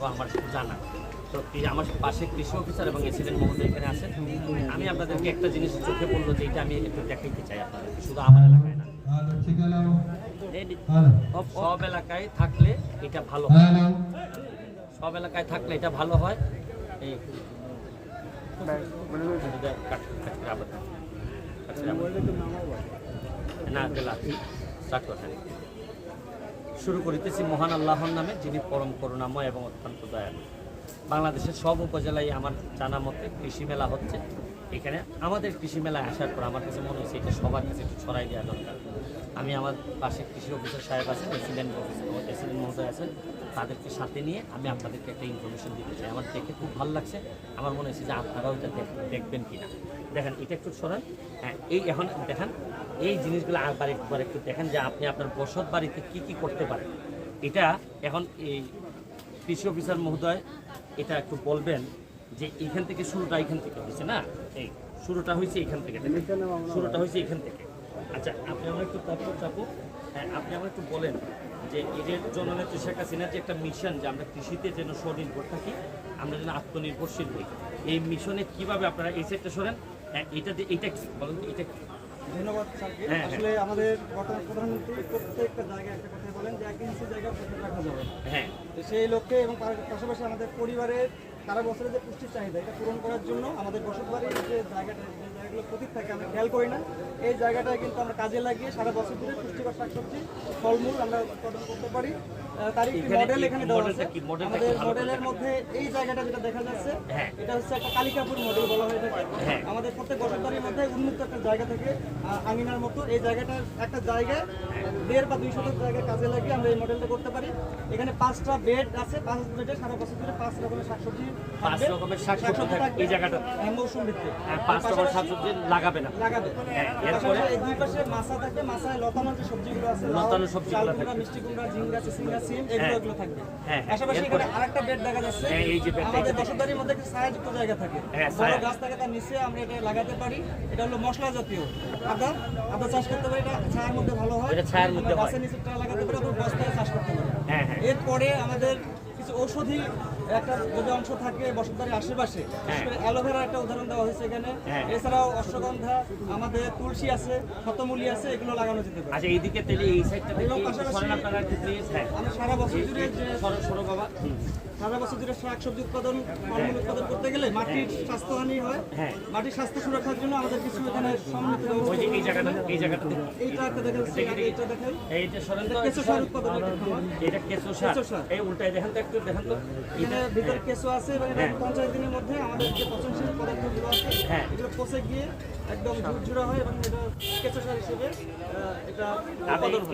আমার জানা। তো আমার পাশে কৃষি অফিসার এবং এসিডেন্ট মহোদয় এখানে আছেন আমি আপনাদেরকে একটা জিনিস চোখে পড়ল যে এটা আমি একটু দেখাইতে চাই আপনাদেরকে শুধু আমার এলাকায় না। সব- এলাকায় থাকলে এটা ভালো হয়। সব এলাকায় থাকলে এটা ভালো হয়। এই না গেলা স্টার্ট করেন শুরু করিতেছি মহান আল্লাহর নামে, যিনি পরম করুণাময় এবং অত্যন্ত দয়ালু। বাংলাদেশের সব উপজেলায় আমার জানা মতে কৃষি মেলা হচ্ছে। এখানে আমাদের কৃষি মেলায় আসার পর আমার কাছে মনে হয়েছে এটা সবার কাছে একটু ছড়াই দেওয়া দরকার। আমি আমার পাশে কৃষি অফিসার সাহেব আছেন প্রেসিডেন্ট অফিসার প্রেসিডেন্ট মহোদয় আছেন, তাদেরকে সাথে নিয়ে আমি আপনাদেরকে একটা ইনফরমেশন দিতে চাই। আমার দেখে খুব ভালো লাগছে। আমার মনে হয়েছে যে আপনারাও এটা দেখ- দেখবেন কিনা। দেখেন এটা একটু সরান। হ্যাঁ এই এখন দেখেন এই জিনিসগুলো আবার একবার একটু দেখেন যে আপনি আপনার বসত বাড়িতে কি কি করতে পারেন। এটা এখন এই কৃষি অফিসার মহোদয় এটা একটু বলবেন যে এখান থেকে শুরুটা এখান থেকে হয়েছে না? এই শুরুটা হয়েছে এখান থেকে শুরুটা হয়েছে এখান থেকে। আচ্ছা আপনি আমার একটু তারপর চাপু। হ্যাঁ আপনি আমার একটু বলেন যে এদের জননেত্রী শেখ হাসিনার যে একটা মিশন যে আমরা কৃষিতে যেন স্বনির্ভর থাকি আমরা যেন আত্মনির্ভরশীল হই এই মিশনে কীভাবে আপনারা এই সেটটা সরেন? এটা এটা কি? বলেন এটা ধন্যবাদ স্যারকে হ্যাঁ, হ্যাঁ। আসলে আমাদের বর্তমান প্রধানমন্ত্রী প্রত্যেকটা জায়গায় একটা কথা বলেন যে এক ইঞ্চি জায়গা রাখা যাবে হ্যাঁ। তো সেই লক্ষ্যে এবং পাশাপাশি আমাদের পরিবারের সারা বছরের যে পুষ্টির চাহিদা এটা পূরণ করার জন্য আমাদের বসত বাড়ির যে জায়গাটা যে জায়গাগুলো প্রতীক থাকে আমরা খেয়াল করি না। এই জায়গাটায় কিন্তু আমরা কাজে লাগিয়ে সারা বছর ধরে পুষ্টিকর শাকসবজি ফলমূল আমরা উৎপাদন করতে পারি। তার একটি মডেল এখানে দেওয়া আছে আমাদের মডেলের মধ্যে এই জায়গাটা যেটা দেখা যাচ্ছে হ্যাঁ। এটা হচ্ছে একটা কালিকাপুর মডেল বলা হয়ে থাকে হ্যাঁ। আমাদের প্রত্যেক বসত বাড়ির মধ্যে উন্মুক্ত একটা জায়গা থাকে আঙিনার মতো এই জায়গাটার একটা জায়গায় দেড় বা দুই শতক জায়গায় কাজে লাগিয়ে আমরা এই মডেলটা করতে পারি এখানে পাঁচটা বেড আছে পাঁচ বেডে সারা বছর ধরে পাঁচ রকমের শাকসবজি পাঁচ রকমের শাকসবজি থাকবে এই জায়গাটাতে। মৌসুম ভিত্তিক পাঁচ রকম শাকসবজি লাগাবে না লাগাবে এরপরে এরপরে? দুই পাশে মাছা থাকবে মাছায় লতানো যে সবজিগুলো আছে লতানো সবজিগুলো থাকবে। মিষ্টি কুমড়া ঝিঙ্গা চিচিঙ্গা সিম এগুলো হ্যাঁ। এগুলো থাকবে। হ্যাঁ, পাশাপাশি এখানে আরেকটা বেড দেখা যাচ্ছে। হ্যাঁ, এই যে বেডটা, আমাদের বসতবাড়ির মধ্যে একটা ছায়াযুক্ত জায়গা থাকে। হ্যাঁ, বড় গাছ থাকে তার নিচে আমরা এটা লাগাতে পারি। এটা হলো মশলা জাতীয়। আদা আদা চাষ করতে পারি এটা ছায়ার মধ্যে ভালো হয়। এটা ছায়ার মধ্যে হয়। গাছের নিচে লাগাতে পারি অথবা বস্তায় চাষ করতে পারি। হ্যাঁ, হ্যাঁ। এরপরে আমাদের কিছু ঔষধি একটা যদি অংশ থাকে বসতবাড়ির আশেপাশে অ্যালোভেরা একটা উদাহরণ দেওয়া হয়েছে এখানে। হ্যাঁ। এছাড়াও অশ্বগন্ধা আমাদের তুলসী আছে শতমূলি আছে এগুলো লাগানো যেতে পারে। আচ্ছা এইদিকে এই সাইডটা এবং পাশাপাশি- please, হ্যাঁ। আমরা সারা বছর জুড়ে যে সরো বাবা। সারা বছর জুড়ে শাক সবজি উৎপাদন ফলমূল উৎপাদন করতে গেলে মাটির স্বাস্থ্যহানি হয়। হ্যাঁ। মাটির স্বাস্থ্য সুরক্ষার জন্য আমাদের কিছু এখানে যে এই জায়গাটা এই জায়গাটা। এইটা একটা দেখা যাচ্ছে দেখি, দেখি। এইটা দেখেন। এইটা কেঁচো সার খামার। এটা কেঁচো সার। এই উল্টাই দেখেন তো একটু দেখেন তো। এখানে ভিতরে কেঁচো আছে এবং এটা হ্যাঁ। পঞ্চাশ দিনের মধ্যে আমাদের যে পচনশীল পদার্থগুলো আছে হ্যাঁ। এগুলো পচে গিয়ে একদম ঝুরঝুরা হয় এবং এটা কেঁচো সার হিসেবে এটা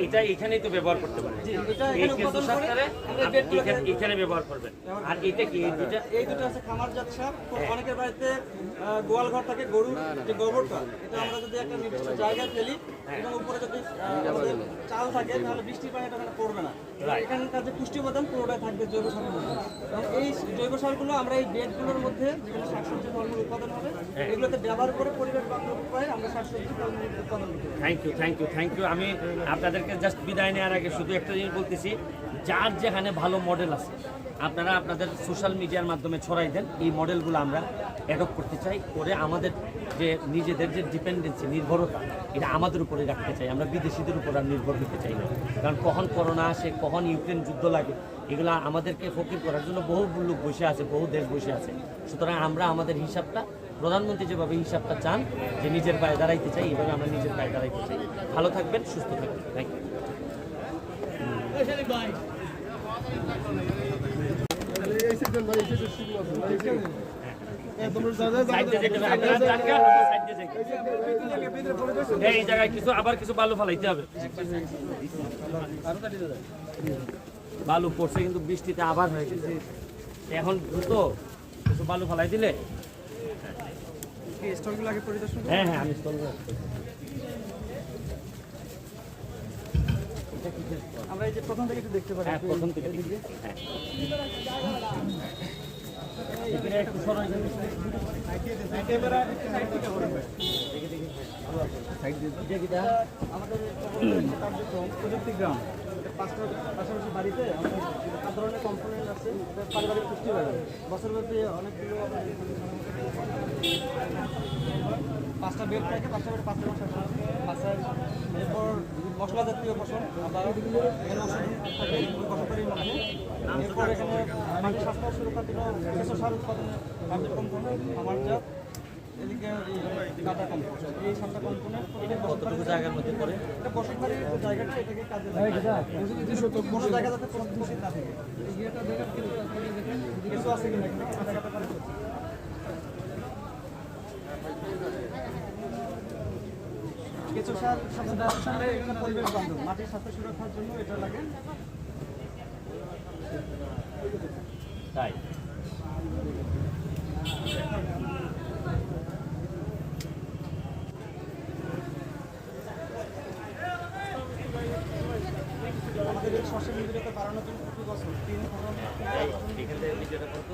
এটা এখানেই তো ব্যবহার করতে পারেন এই কেঁচো সারটারে এখানে- ব্যবহার করবেন আর এটা কি এই এই দুটো আছে খামারজাত সার হ্যাঁ। অনেকের বাড়িতে গোয়াল ঘর থাকে গরু যে গোবরটা এটা আমরা যদি একটা নির্দিষ্ট জায়গায় ফেলি। এবং উপরে যদি চাল থাকে তাহলে বৃষ্টির পানি ওখানে পড়বে না। Right. এখানকার যে পুষ্টি উপাদান পুরোটাই থাকবে জৈব এবং এই জৈব সারগুলো আমরা এই বেডগুলোর মধ্যে যেগুলো শাকসবজি ফলমূল উৎপাদন হবে হ্যাঁ। এগুলোতে ব্যবহার করে পরিবেশ বান্ধব উপায়ে আমরা শাকসবজি ফলমূল উৎপাদন করতে thank you thank you thank you আমি আপনাদেরকে জাস্ট বিদায় নেওয়ার আগে শুধু একটা জিনিস বলতেছি যার যেখানে ভালো মডেল আছে আপনারা আপনাদের সোশ্যাল মিডিয়ার মাধ্যমে ছড়াই দেন এই মডেলগুলো আমরা অ্যাডপ্ট করতে চাই করে আমাদের যে নিজেদের যে ডিপেন্ডেন্সি নির্ভরতা, এটা আমাদের উপরে রাখতে চাই। আমরা বিদেশিদের উপর আর নির্ভর হতে চাই না। কারণ কখন করোনা আসে, কখন ইউক্রেন যুদ্ধ লাগে, এগুলো আমাদেরকে ফকির করার জন্য বহু লোক বসে আছে, বহু দেশ বসে আছে। সুতরাং আমরা আমাদের হিসাবটা, প্রধানমন্ত্রী যেভাবে হিসাবটা চান, যে নিজের পায়ে দাঁড়াইতে চাই, এভাবে আমরা নিজের পায়ে দাঁড়াইতে চাই। ভালো থাকবেন, সুস্থ থাকবেন। থ্যাংক ইউ সাইডে যেতে হবে আপনারা জানগা সাইডে যেতে এই জায়গায় কিছু আবার কিছু বালু ফালাইতে হবে। বালু পড়ছে কিন্তু বৃষ্টিতে আবার হয়ে গেছে। এখন দ্রুত কিছু বালু ফালাই দিলে? স্টলগুলো। হ্যাঁ হ্যাঁ আমি স্থল আমরা এই যে প্রথম থেকে একটু দেখতে পারি। হ্যাঁ প্রথম থেকে দেখি। হ্যাঁ। এখানে একটু সরাই দেন। এটা কি দেয়া? আমাদের এই প্রকল্পের যে কার্যক্রম। প্রযুক্তি গ্রাম। পাঁচটা পাশাপাশি বাড়িতে আমাদের ধরনের কম্পোনেন্ট আছে। পারিবারিক পুষ্টি বাগান বছরব্যাপী অনেকগুলো পাঁচটা বেড থাকে পাঁচটা বেড পাঁচটা মাস পাঁচটা মশলা জাতীয় ফসল আবার এখানে ওষুধ থাকে বসতবাড়ির মধ্যে এরপর এখানে মাটির স্বাস্থ্য সুরক্ষার জন্য কেঁচো সার উৎপাদনের কার্যক্রম কম্পোনেন্ট আমার জাত এদিকে কাটা কম্পোস্ট এই সাতটা কম্পোনেন্ট কতটুকু জায়গার মধ্যে পড়ে? এটা বসতবাড়ির যে জায়গাটা এটাকে কাজে লাগে কোনো জায়গা যাতে কোনো দূষিত না থাকে। কিছু আছে কিনা এখানে করে ফেলছি। কেঁচো সার পরিবেশ বান্ধব। মাটির স্বাস্থ্য সুরক্ষার জন্য এটা লাগে। তাই। আমাদের এই শস্য নিবিড়তা বাড়ানোর জন্য প্রতি বছর তিন ফসল এই এখান থেকে ভিডিওটা করতো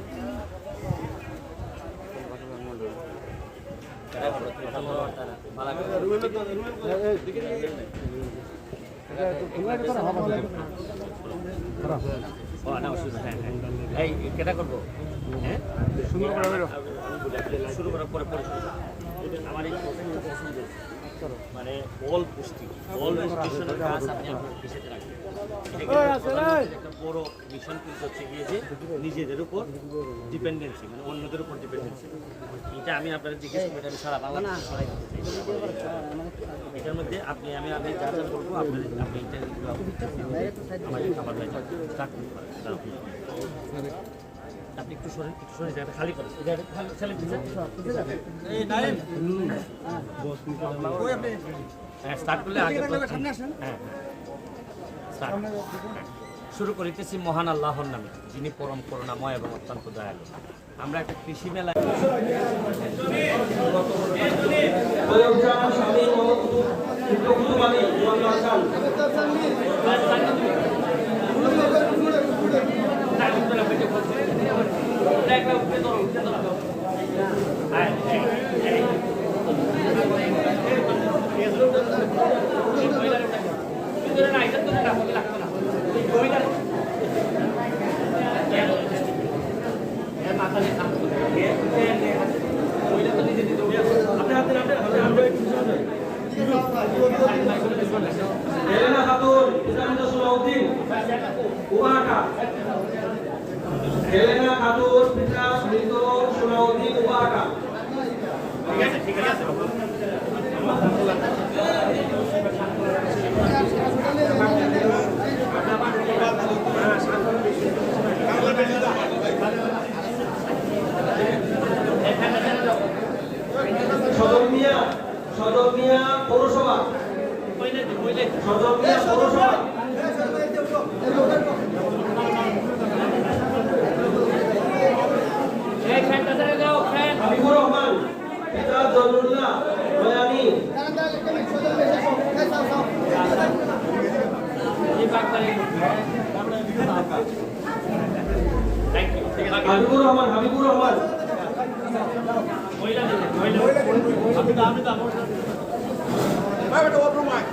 কেটা করব? হ্যাঁ? শুরু করার পরে। আমার এই প্রশ্নটা পছন্দের। মানে অল পুষ্টি। অল নিউট্রিশনের কাজ আপনি আপনার রাখবেন একটা বড় মিশন কিন্তু হচ্ছে গিয়ে যে নিজেদের উপর ডিপেন্ডেন্সি মানে অন্যদের উপর ডিপেন্ডেন্সি এটা আমি আপনাদের জিজ্ঞেস করি এটা আমি সারা বাংলা ছড়াই এটার মধ্যে আপনি আমি আমি যা যা বলব আপনাদের আপনি এটা আমাদের খাবার স্টার্ট পারেন দাঁড়ান। আপনি একটু সরেন একটু সরেন জায়গাটা খালি করেন এই জায়গাটা খালি আছে এই নাইম কই আপনি হ্যাঁ স্টার্ট করলে আগে সামনে আসেন হ্যাঁ স্টার্ট শুরু করিতেছি মহান আল্লাহর নামে যিনি পরম করুণাময় এবং অত্যন্ত দয়ালু আমরা একটা কৃষি মেলায় হেলেনা হেলেনা খাতুন আছে ঠিক আছে সদর মিয়া সদর মিয়া পৌরসভা। সদর মিয়া পৌরসভা। হাবিবুর রহমান পিতা জনুল্লাহ বয়ানি থ্যাংক ইউ হাবিবুর রহমান হাবিবুর রহমান। হাবিবুর